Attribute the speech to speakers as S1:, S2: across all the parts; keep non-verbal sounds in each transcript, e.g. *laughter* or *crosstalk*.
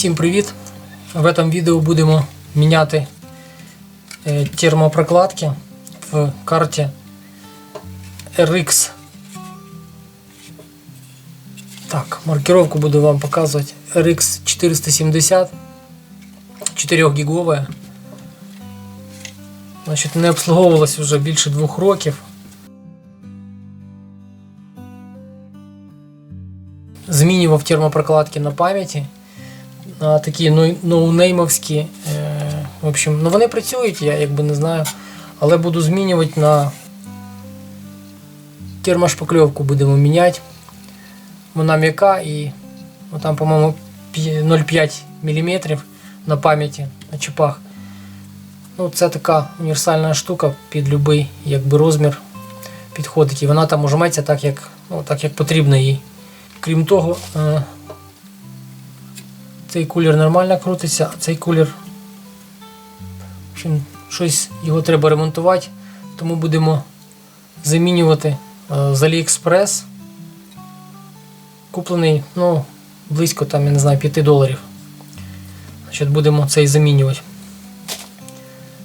S1: Всім привіт! В этом відео будемо міняти е, термопрокладки в карті RX. Так, маркировку буду вам показувати. RX 470 4 гіговая. Значить, не обслуговувалась вже більше двох років. Змінював термопрокладки на пам'яті. Такі ну- ноунеймовські. Е, в общем, ну вони працюють, я якби не знаю. Але буду змінювати на термошпакльовку будемо міняти. Вона м'яка і ну, там, по-моєму, 0,5 мм на пам'яті на чіпах. Ну, це така універсальна штука під будь-який якби, розмір підходить. І вона там ужиметься так, як, ну, так, як потрібно їй. Крім того, е, цей кулер нормально крутиться, а цей кулер в щось його треба ремонтувати, тому будемо замінювати е, з AliExpress. Куплений ну, близько там, я не знаю, 5 доларів. Значить, будемо цей замінювати.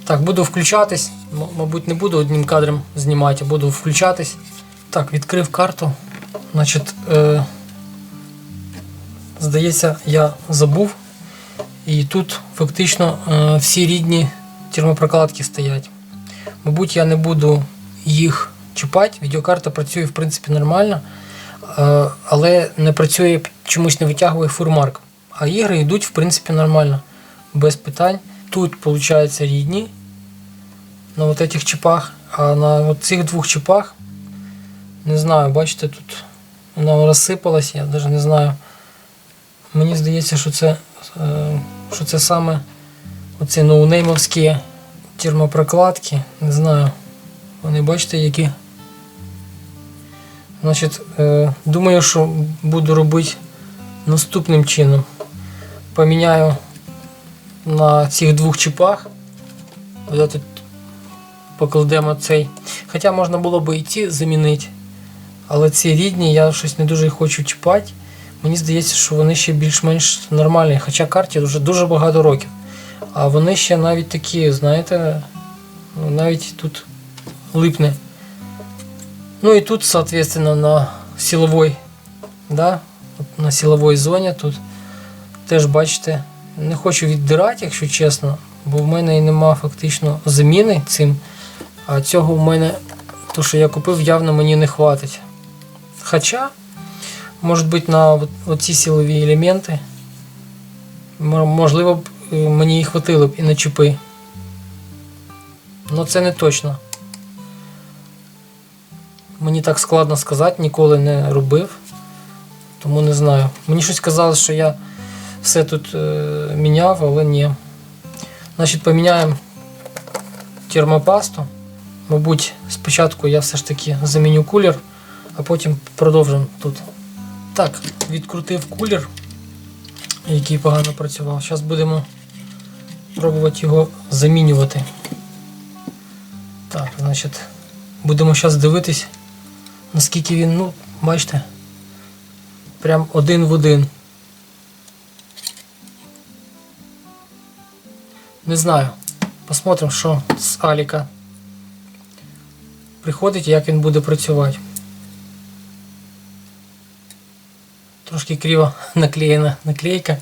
S1: Так, буду включатись. Мабуть, не буду одним кадром знімати, а буду включатись. Так, відкрив карту. Значить, е, здається, я забув. І тут фактично е, всі рідні термопрокладки стоять. Мабуть, я не буду їх чіпати. Відеокарта працює в принципі нормально, е, але не працює, чомусь не витягує фурмарк. А ігри йдуть в принципі нормально, без питань. Тут, виходить, рідні на вот этих чіпах, а на цих двох чіпах, не знаю, бачите, тут вона розсипалась, я навіть не знаю. Мені здається, що це, е, що це саме оці ноунеймовські термопрокладки. Не знаю. Вони бачите, які. Значить, е, думаю, що буду робити наступним чином. Поміняю на цих двох чіпах. Ось тут покладемо цей. Хоча можна було би і ці замінити. Але ці рідні я щось не дуже хочу чіпати. Мені здається, що вони ще більш-менш нормальні. Хоча карті вже дуже багато років. А вони ще навіть такі, знаєте, ну, навіть тут липне. Ну і тут, соответственно, на силовой, да, на силовой зоні тут теж бачите, не хочу віддирати, якщо чесно, бо в мене і нема фактично заміни цим. А цього в мене, то, що я купив, явно мені не хватить. Хоча, може бути, на оці силові елементи, можливо б е, мені і хватило б і на чіпи. Ну це не точно. Мені так складно сказати, ніколи не робив. Тому не знаю. Мені щось казалось, що я все тут е, міняв, але ні. Значить, поміняємо термопасту. Мабуть, спочатку я все ж таки заміню кулер, а потім продовжимо тут. Так, відкрутив кулер, який погано працював. Зараз будемо пробувати його замінювати. Так, значить, будемо зараз дивитись, наскільки він, ну, бачите, прям один в один. Не знаю. Посмотрим, що з Аліка приходить і як він буде працювати. Трошки криво *laughs* наклеєна наклейка.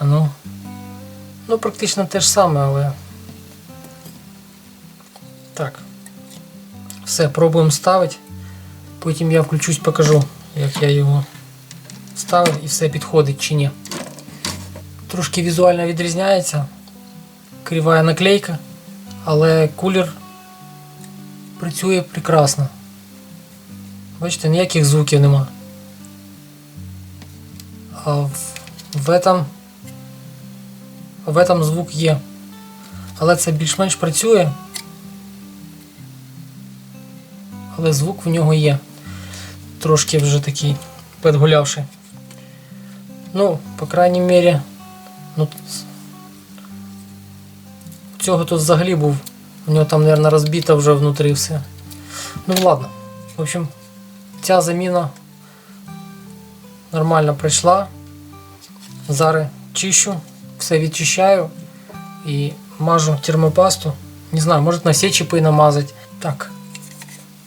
S1: Ну. Ну, практично те ж саме, але. Так. Все, пробуємо ставити. Потім я включусь, покажу, як я його ставив і все підходить чи ні. Трошки візуально відрізняється. Кривая наклейка, але кулер працює прекрасно. Бачите, ніяких звуків нема. В, этом, в этом звук є. Але це більш-менш працює. Але звук в нього є. Трошки вже такий підгулявший. Ну, по крайній мірі, ну, цього тут взагалі був. У нього там, мабуть, розбито вже внутрі все. Ну ладно. В общем, ця заміна нормально пройшла. Зараз чищу, все відчищаю і мажу термопасту. Не знаю, може на всі чіпи намазати. Так.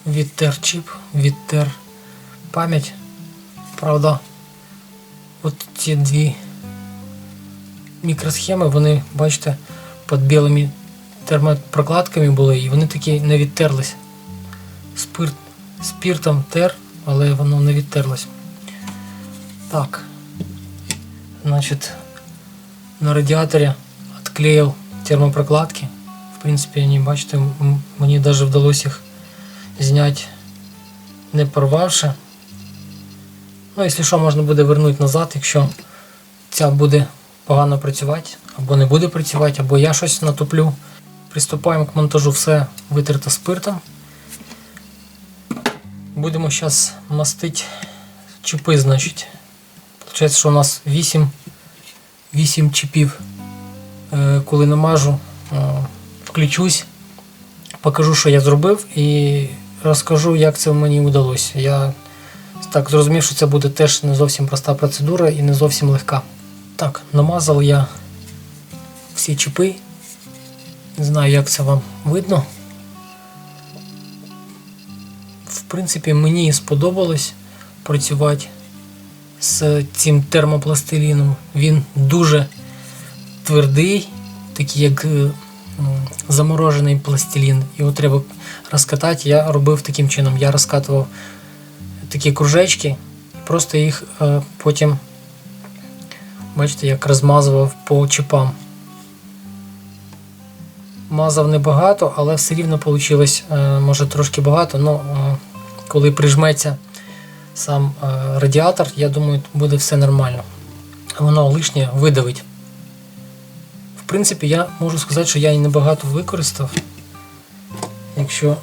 S1: Відтер чіп, відтер пам'ять. Правда, от ці дві мікросхеми, вони, бачите, під білими термопрокладками були, і вони такі не відтерлись. Спирт, спіртом тер, але воно не відтерлось. Так. Значит, на радіаторі відклеїв термопрокладки. В принципі, не бачите, мені навіть вдалося їх зняти не порвавши. Ну, якщо що, можна буде вернути назад, якщо ця буде погано працювати, або не буде працювати, або я щось натоплю. Приступаємо к монтажу все витерто спиртом. Будемо зараз мастити чіпи, значить. Получається, що у нас 8, 8 чіпів. Е, Коли намажу, е, включусь, покажу, що я зробив, і розкажу, як це мені вдалося. Я так зрозумів, що це буде теж не зовсім проста процедура і не зовсім легка. Так, намазав я всі чіпи. Не знаю, як це вам видно. В принципі, мені сподобалось працювати з цим термопластиліном. Він дуже твердий, такий як е, заморожений пластилін. Його треба розкатати. Я робив таким чином. Я розкатував такі кружечки просто їх е, потім, бачите, як розмазував по чіпам. Мазав небагато, але все рівно вийшло, може трошки багато, але коли прижметься сам е, радіатор, я думаю, буде все нормально. Воно лишнє видавить. В принципі, я можу сказати, що я і небагато використав. Якщо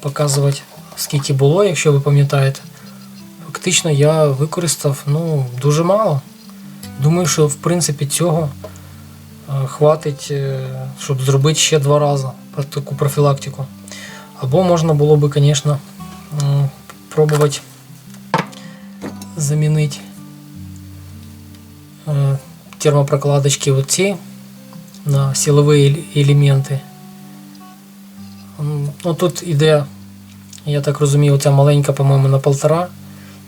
S1: показувати, скільки було, якщо ви пам'ятаєте, фактично я використав ну, дуже мало. Думаю, що в принципі цього е, хватить, е, щоб зробити ще два рази таку профілактику. Або можна було би, звісно, м, пробувати замінити е, термопрокладочки оці на силові ель- елементи. М, Ну, тут іде, я так розумію, оця маленька, по-моєму, на 1,5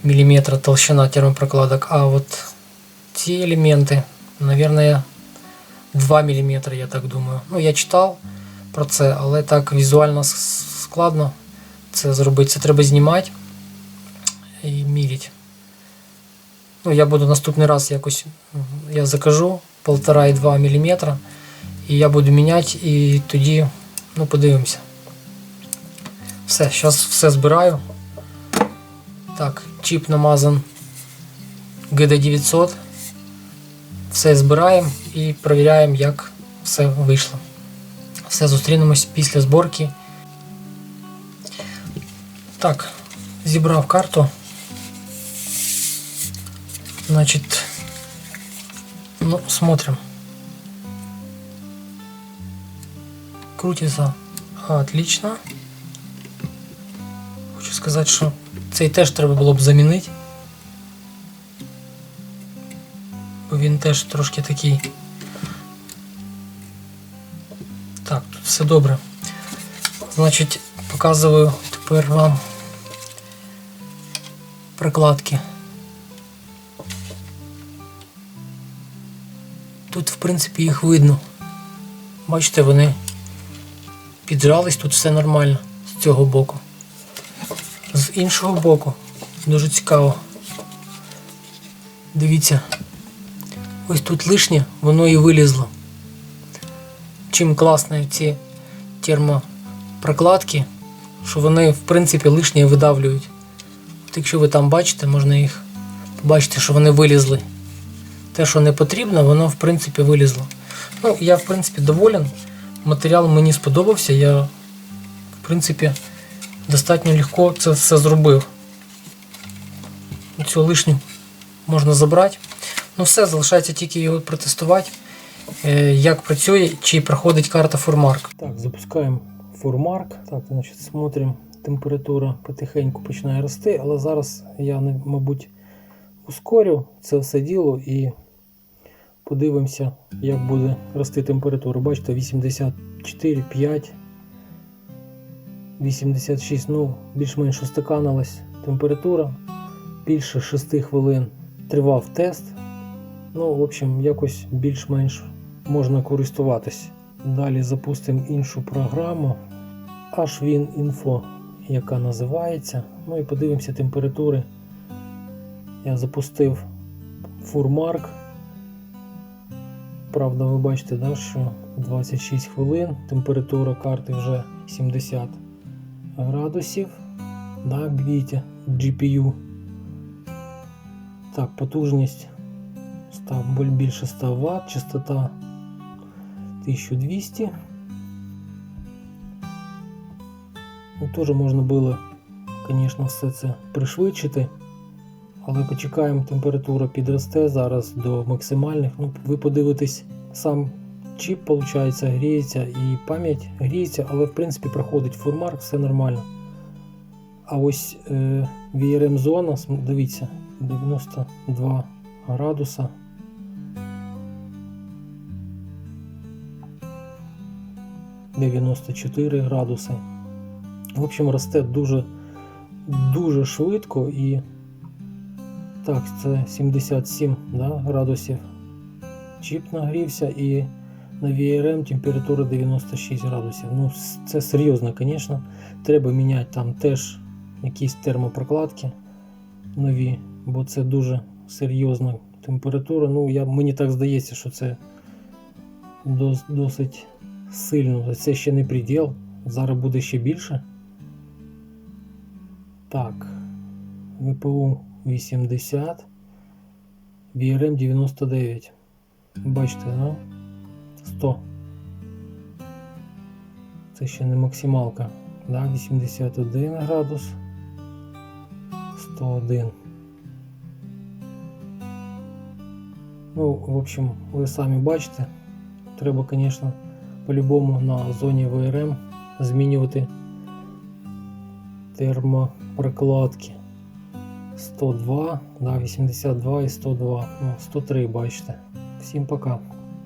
S1: мм толщина термопрокладок, а от ці елементи, наверное, 2 мм, я так думаю. Ну, я читав про це, але так візуально складно це зробити. Це треба знімати і міряти. Ну, я буду наступний раз якось я закажу 1,5-2 мм, і я буду міняти, і тоді ну, подивимося. Все, зараз все збираю. Так, чіп намазан GD900. Все збираємо і перевіряємо, як все вийшло. Все, зустрінемось після зборки. Так, зібрав карту. Значит, ну, смотрим. Крутится отлично. Хочу сказати, що цей теж треба було б замінити. Бо він теж трошки такий. Так, тут все добре. Значить, показую тепер вам прикладки. Тут, в принципі, їх видно. Бачите, вони піджались, тут все нормально з цього боку. З іншого боку, дуже цікаво. Дивіться, ось тут лишнє, воно і вилізло. Чим класні ці термопрокладки, що вони, в принципі, лишнє видавлюють. От якщо ви там бачите, можна їх побачити, що вони вилізли те, що не потрібно, воно в принципі вилізло. Ну, я в принципі доволен. Матеріал мені сподобався. Я, в принципі, достатньо легко це все зробив. Цю лишню можна забрати. Ну все, залишається тільки його протестувати, е, як працює, чи проходить карта Фурмарк. Так, запускаємо Фурмарк. Так, значить, смотримо. Температура потихеньку починає рости, але зараз я, мабуть, ускорю це все діло і подивимося, як буде рости температура. Бачите, 84, 5, 86, ну, більш-менш устаканилась температура. Більше 6 хвилин тривав тест. Ну, в общем, якось більш-менш можна користуватись. Далі запустимо іншу програму. Ashwin Info, яка називається. Ну і подивимося температури. Я запустив фурмарк. Правда, ви бачите, да, що 26 хвилин, температура карти вже 70 градусів. Да, бачите, GPU. Так, потужність став більше 100 Вт, частота 1200. Ну, Теж можна було, звісно, все це пришвидшити. Але почекаємо, температура підросте зараз до максимальних. Ну, ви подивитесь, сам чіп, виходить, гріється і пам'ять гріється, але в принципі проходить фурмарк, все нормально. А ось е, VRM зона, дивіться, 92 градуса. «94 градуси. В общем, росте дуже, дуже швидко і так, це 77 да, градусів. Чіп нагрівся і на VRM температура 96 градусів. Ну, це серйозно, звісно. Треба міняти там теж якісь термопрокладки нові, бо це дуже серйозна температура. Ну, я, мені так здається, що це дос, досить сильно. Це ще не приділ. Зараз буде ще більше. Так. ВПУ 80, VRM 99. Бачите, да? 100. Це ще не максималка. Да? 81 градус. 101. Ну, в общем, ви самі бачите. Треба, звісно, по-любому на зоні VRM змінювати термопрокладки. 102, да, 82 і 102, ну, 103 бачите. Всім пока.